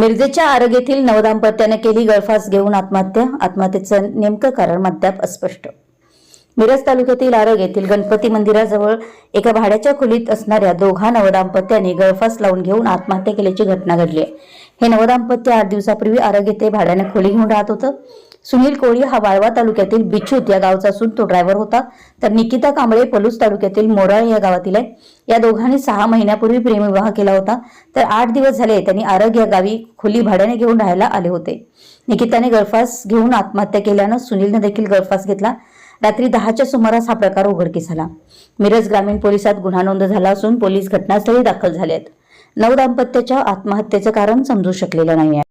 मिरजेच्या आरोग्य येथील नवदाम्पत्याने केली गळफास घेऊन आत्महत्या. आत्महत्येचं नेमकं कारण अद्याप अस्पष्ट. मिरज तालुक्यातील आरोग येथील गणपती मंदिराजवळ एका भाड्याच्या खोलीत असणाऱ्या दोघा नवदाम्पत्याने गळफास लावून घेऊन आत्महत्या केल्याची घटना घडली आहे. हे नवदाम्पत्य आठ दिवसापूर्वी आरोग्य येथे भाड्याने खोली घेऊन राहत होतं. सुनील कोळी हा वाळवा तालुक्यातील बिच्छूत या गावचा असून तो ड्रायव्हर होता. तर निकिता कांबळे पलूस तालुक्यातील मोराळ या गावातील आहे. या दोघांनी सहा महिन्यापूर्वी प्रेमविवाह केला होता. तर आठ दिवस झाले त्यांनी आरग या गावी खोली भाड्याने घेऊन राहायला आले होते. निकिताने गळफास घेऊन आत्महत्या केल्यानं सुनीलने देखील गळफास घेतला. रात्री दहाच्या सुमारास हा प्रकार उघडकीस आला. मिरज ग्रामीण पोलिसात गुन्हा नोंद झाला असून पोलीस घटनास्थळी दाखल झाले आहेत नऊ दाम्पत्याच्या आत्महत्येचं कारण समजू शकलेलं नाही आहे